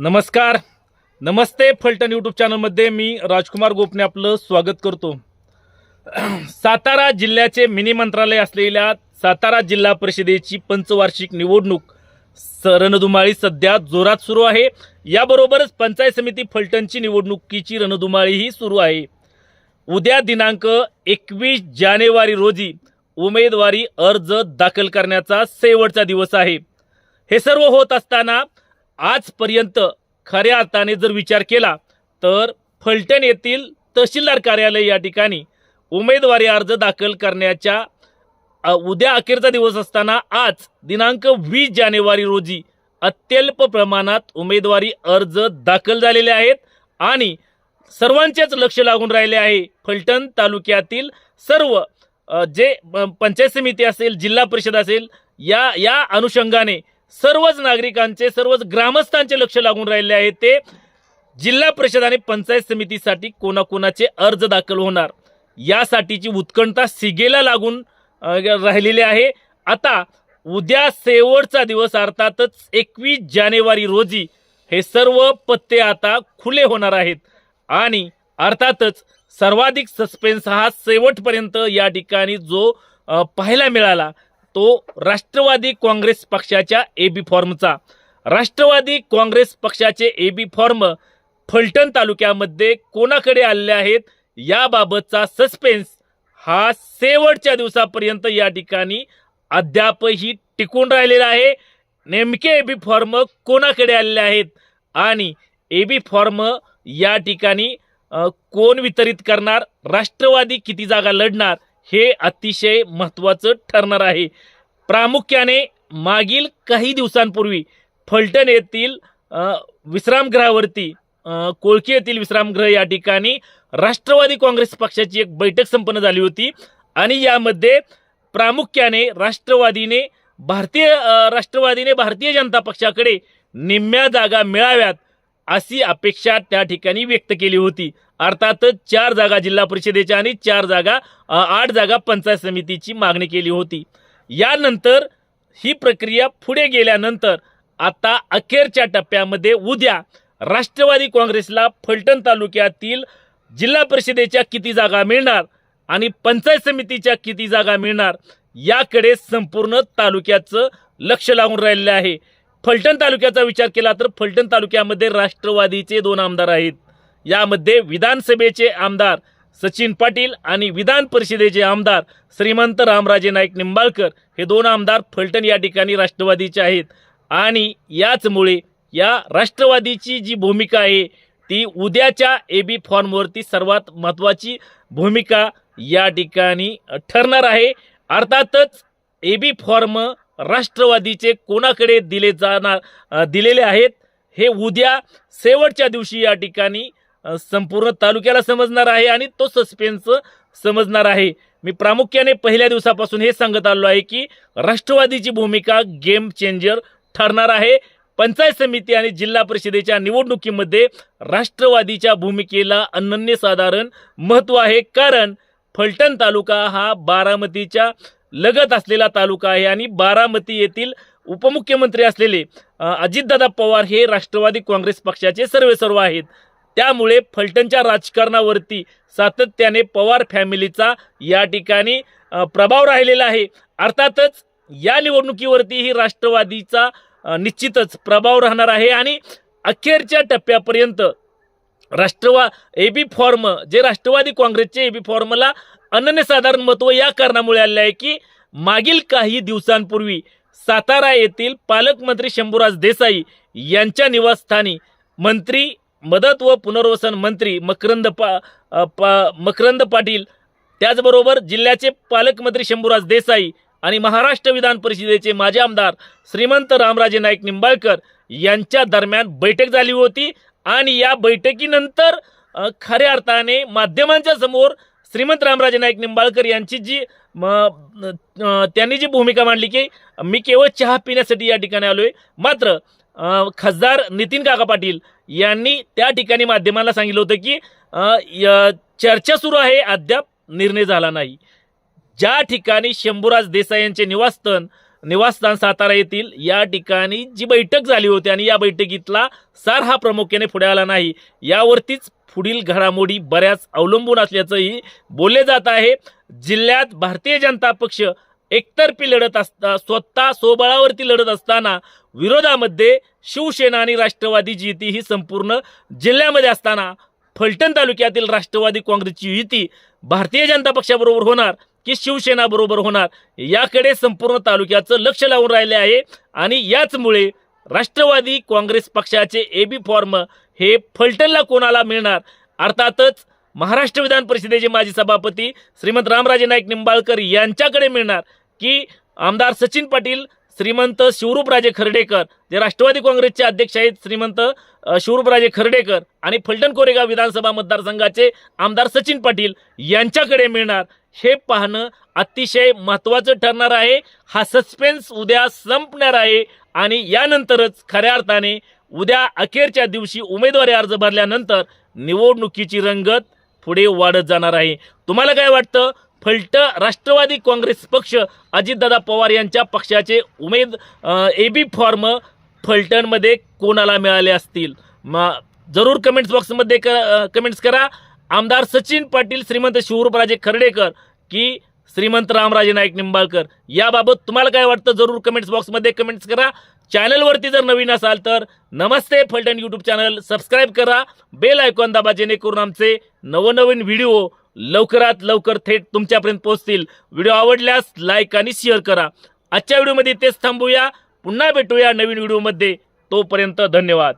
नमस्कार. नमस्ते फलटण यूट्यूब चॅनलमध्ये मी राजकुमार गोपने आपलं स्वागत करतो. सातारा जिल्ह्याचे मिनी मंत्रालय असलेल्या सातारा जिल्हा परिषदेची पंचवार्षिक निवडणूक स रणधुमाळी सध्या जोरात सुरू आहे. याबरोबरच पंचायत समिती फलटणची निवडणुकीची रणधुमाळीही सुरू आहे. उद्या दिनांक एकवीस जानेवारी रोजी उमेदवारी अर्ज दाखल करण्याचा शेवटचा दिवस आहे. हे सर्व होत असताना आजपर्यंत खऱ्या अर्थाने जर विचार केला तर फलटण येथील तहसीलदार कार्यालय या ठिकाणी उमेदवारी अर्ज दाखल करण्याच्या उद्या अखेरचा दिवस असताना आज दिनांक वीस जानेवारी रोजी अत्यल्प प्रमाणात उमेदवारी अर्ज दाखल झालेले आहेत आणि सर्वांचेच लक्ष लागून राहिले आहे फलटण तालुक्यातील सर्व जे पंचायत समिती असेल जिल्हा परिषद असेल या या अनुषंगाने सर्वच नागरिकांचे सर्वच ग्रामस्थांचे लक्ष लागून राहिले आहे ते. जिल्हा परिषद आणि पंचायत समितीसाठी कोणाकोणाचे अर्ज दाखल होणार? यासाठीची उत्कंठा सिगेला लागून राहिलेली आहे. आता उद्या शेवटचा दिवस अर्थातच एकवीस जानेवारी रोजी हे सर्व पत्ते आता खुले होणार आहेत. आणि अर्थातच सर्वाधिक सस्पेन्स हा शेवटपर्यंत या ठिकाणी जो पाहायला मिळाला तो राष्ट्रवादी काँग्रेस पक्षाच्या ए बी फॉर्मचा. राष्ट्रवादी काँग्रेस पक्षाचे ए बी फॉर्म फलटण तालुक्यामध्ये कोणाकडे आलेले आहेत याबाबतचा सस्पेन्स हा शेवटच्या दिवसापर्यंत या ठिकाणी अद्यापही टिकून राहिलेला आहे. नेमके ए बी फॉर्म कोणाकडे आलेले आहेत आणि ए बी फॉर्म या ठिकाणी कोण वितरित करणार? राष्ट्रवादी किती जागा लढणार? हे अतिशय महत्त्वाचं ठरणार आहे. प्रामुख्याने मागील काही दिवसांपूर्वी फलटण येथील विश्रामगृहावरती कोळकी येथील विश्रामगृह या ठिकाणी राष्ट्रवादी काँग्रेस पक्षाची एक बैठक संपन्न झाली होती आणि यामध्ये प्रामुख्याने राष्ट्रवादीने भारतीय राष्ट्रवादीने भारतीय जनता पक्षाकडे निम्म्या जागा मिळाव्यात अशी अपेक्षा त्या ठिकाणी व्यक्त केली होती. अर्थातच चार जागा जिल्हा परिषदेच्या आणि चार जागा आठ जागा पंचायत समितीची मागणी केली होती. यानंतर ही प्रक्रिया पुढे गेल्यानंतर आता अखेरच्या टप्प्यामध्ये उद्या राष्ट्रवादी काँग्रेसला फलटण तालुक्यातील जिल्हा परिषदेच्या किती जागा मिळणार आणि पंचायत समितीच्या किती जागा मिळणार याकडे संपूर्ण तालुक्याचं लक्ष लागून राहिलेलं आहे. फलटण तालुक्याचा विचार केला तर फलटण तालुक्यामध्ये राष्ट्रवादीचे दोन आमदार आहेत. यामध्ये विधानसभेचे आमदार सचिन पाटील आणि विधान परिषदेचे आमदार श्रीमंत रामराजे नाईक निंबाळकर हे दोन आमदार फलटण या ठिकाणी राष्ट्रवादीचे आहेत. आणि याचमुळे या राष्ट्रवादीची जी भूमिका आहे ती उद्याच्या ए बी फॉर्मवरती सर्वात महत्त्वाची भूमिका या ठिकाणी ठरणार आहे. अर्थातच ए बी फॉर्म राष्ट्रवादीचे कोणाकडे दिले जाणार दिलेले आहेत हे उद्या शेवटच्या दिवशी या ठिकाणी संपूर्ण तालुक्याला समजणार आहे आणि तो सस्पेन्स समजणार आहे. मी प्रामुख्याने पहिल्या दिवसापासून हे सांगत आलो आहे की राष्ट्रवादीची भूमिका गेम चेंजर ठरणार आहे. पंचायत समिती आणि जिल्हा परिषदेच्या निवडणुकीमध्ये राष्ट्रवादीच्या भूमिकेला अनन्यसाधारण महत्त्व आहे. कारण फलटण तालुका हा बारामतीच्या लगत असलेला तालुका आहे आणि बारामती येथील उपमुख्यमंत्री असलेले अजितदादा पवार हे राष्ट्रवादी काँग्रेस पक्षाचे सर्वे सर्व आहेत. त्यामुळे फलटणच्या राजकारणावरती सातत्याने पवार फॅमिलीचा या ठिकाणी प्रभाव राहिलेला आहे. अर्थातच या निवडणुकीवरती ही राष्ट्रवादीचा निश्चितच प्रभाव राहणार आहे आणि अखेरच्या टप्प्यापर्यंत राष्ट्रवा ए बी फॉर्म जे राष्ट्रवादी काँग्रेसचे ए बी फॉर्मला अनन्यसाधारण महत्त्व या कारणामुळे आले आहे की मागील काही दिवसांपूर्वी सातारा येथील पालकमंत्री शंभूराज देसाई यांच्या निवासस्थानी मंत्री मदत व पुनर्वसन मंत्री मकरंद पा पा मकरंद पाटील. त्याचबरोबर जिल्ह्याचे पालकमंत्री शंभूराज देसाई आणि महाराष्ट्र विधान परिषदेचे माजी आमदार श्रीमंत रामराजे नाईक निंबाळकर यांच्या दरम्यान बैठक झाली होती आणि या बैठकीनंतर खऱ्या अर्थाने माध्यमांच्या समोर श्रीमंत रामराजे नाईक निंबाळकर यांची जी म, त्यांनी जी भूमिका मांडली की मी केवळ चहा पिण्यासाठी या ठिकाणी आलोय. मात्र खासदार नितीन काका पाटील यांनी त्या ठिकाणी माध्यमांना सांगितलं होतं की य- चर्चा सुरू आहे अद्याप निर्णय झाला नाही. ज्या ठिकाणी शंभूराज देसाई यांचे निवासस्थान निवासस्थान सातारा येथील या ठिकाणी जी बैठक झाली होती आणि या बैठकीतला सार हा प्रामुख्याने पुढे आला नाही यावरतीच पुढील घडामोडी बऱ्याच अवलंबून असल्याचंही बोलले जात आहे. जिल्ह्यात भारतीय जनता पक्ष एकतर्फी लढत असता स्वतः स्वबळावरती लढत असताना विरोधामध्ये शिवसेना आणि राष्ट्रवादीची युती ही संपूर्ण जिल्ह्यामध्ये असताना फलटण तालुक्यातील राष्ट्रवादी काँग्रेसची युती भारतीय जनता पक्षाबरोबर होणार की शिवसेना बरोबर होणार याकडे संपूर्ण तालुक्याचं लक्ष लावून राहिले आहे आणि याचमुळे राष्ट्रवादी काँग्रेस पक्षाचे एबी फॉर्म हे फलटणला कोणाला मिळणार? अर्थातच महाराष्ट्र विधान परिषदेचे माजी सभापती श्रीमंत रामराजे नाईक निंबाळकर यांच्याकडे मिळणार की आमदार सचिन पाटील श्रीमंत शिवरूपराजे खर्डेकर जे राष्ट्रवादी काँग्रेसचे अध्यक्ष आहेत श्रीमंत शिवरूपराजे खर्डेकर आणि फलटण कोरेगाव विधानसभा मतदारसंघाचे आमदार सचिन पाटील यांच्याकडे मिळणार. हे पाहणं अतिशय महत्त्वाचं ठरणार आहे. हा सस्पेन्स उद्या संपणार आहे आणि यानंतरच खऱ्या अर्थाने उद्या अखेरच्या दिवशी उमेदवारी अर्ज भरल्यानंतर निवडणुकीची रंगत पुढे वाढत जाणार आहे. तुम्हाला काय वाटतं? फलट राष्ट्रवादी काँग्रेस पक्ष अजितदादा पवार यांच्या पक्षाचे उमेद ए बी फॉर्म फलटणमध्ये कोणाला मिळाले असतील? म जरूर कमेंट्स बॉक्समध्ये क कमेंट्स करा. आमदार सचिन पाटील श्रीमंत शिवरूपराजे खर्डेकर की श्रीमंत रामराजे नाईक निंबाळकर. याबाबत तुम्हाला काय वाटतं? जरूर कमेंट्स बॉक्समध्ये कमेंट्स करा. चॅनलवरती जर नवीन असाल तर नमस्ते फलटण यूट्यूब चॅनल सबस्क्राईब करा. बेल आयकॉन दाबा जेणेकरून आमचे नवनवीन व्हिडिओ लवकरात लवकर थेट तुमच्यापर्यंत पोहोचतील. व्हिडिओ आवडल्यास लाईक आणि शेअर करा. आजच्या व्हिडिओमध्ये तेच थांबूया. पुन्हा भेटूया नवीन व्हिडिओमध्ये तोपर्यंत धन्यवाद.